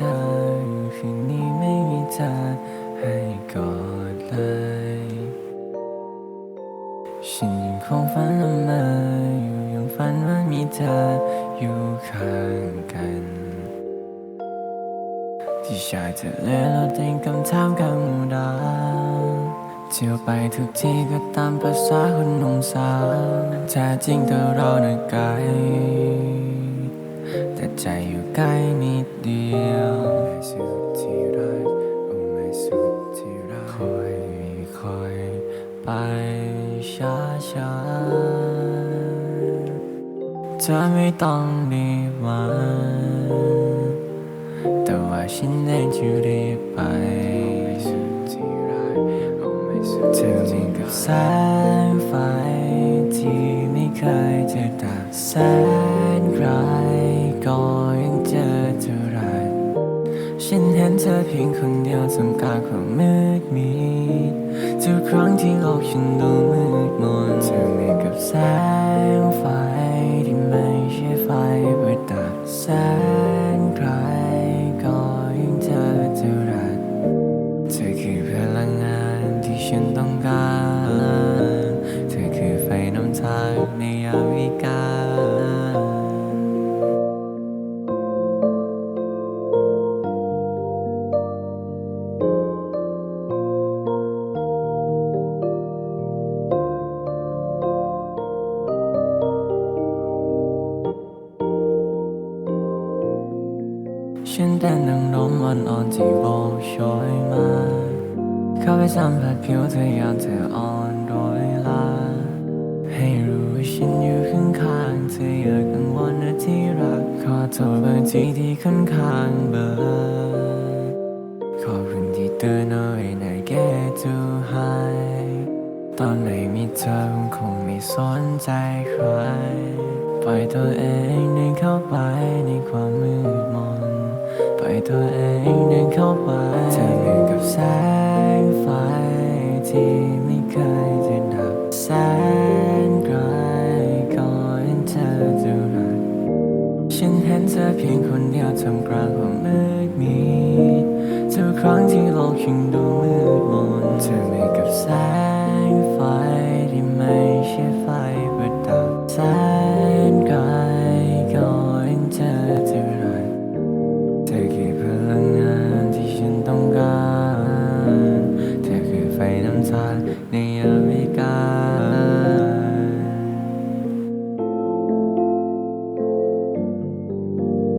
ธอ คืนนี้ไม่มีเธอให้กอดเลย ฉันยังคงฝันละเมออยู่ยังฝันว่ามีเธออยู่ข้างกัน ที่ชายทะเลเราเต็งคำถามกลางหมู่ดาเที่ยวไปทุกที่ก็ตามภาษาคนหนุ่มสาวแท้จริงตัวเราน่ะไกล แต่ใจอยู่ใกล้นิดเดียวไม่สุดที่รักโอ้ไม่สุดที่รักคอยคอยไปช้าช้าเธอไม่ต้องรีบมาแต่ว่าฉันเองจะรีบไปไม่สุดที่รักโอ้ไม่สุดเธอเหมือนกับแสงไฟที่ไม่เคยจะดับแสนไกล ก็ยังเจอเท่าไรฉันเห็นเธอเพียงคนเดียวทำกลางความมืดมิดทุกครั้งที่โลกฉันดูมืดมนเธอเหมือนกับแสงไฟที่ไม่ใช่ไฟประดับแสนไกลก็ยังเจอเท่าไรเธอคือพลังงานที่ฉันต้องการ ฉันเป็นดังลมอ่อนๆที่โบกโชยมาเข้าไปสัมผัสผิวเธอยามเธออ่อนโดยลา ให้รู้ว่าฉันอยู่ข้างๆเธออย่ากังวลนะที่รัก ขอโทษบางทีที่ค่อนข้างเบลอขอบคุณที่เตือนเอาไว้ใน get to high ตอนไม่มีเธอคงไม่สนใจใครปล่อยตัวเองเดินเข้าไปในความมืด ตัวเองเดินเข้าไปเธอเหมือนกับแสงไฟที่ไม่เคยจะดับแสนไกลก่อนเธอจะรักฉันเห็นเธอเพียงคนเดียวทำกลางความมืดมิดทุกครั้งที่โลกยังดูมืดมน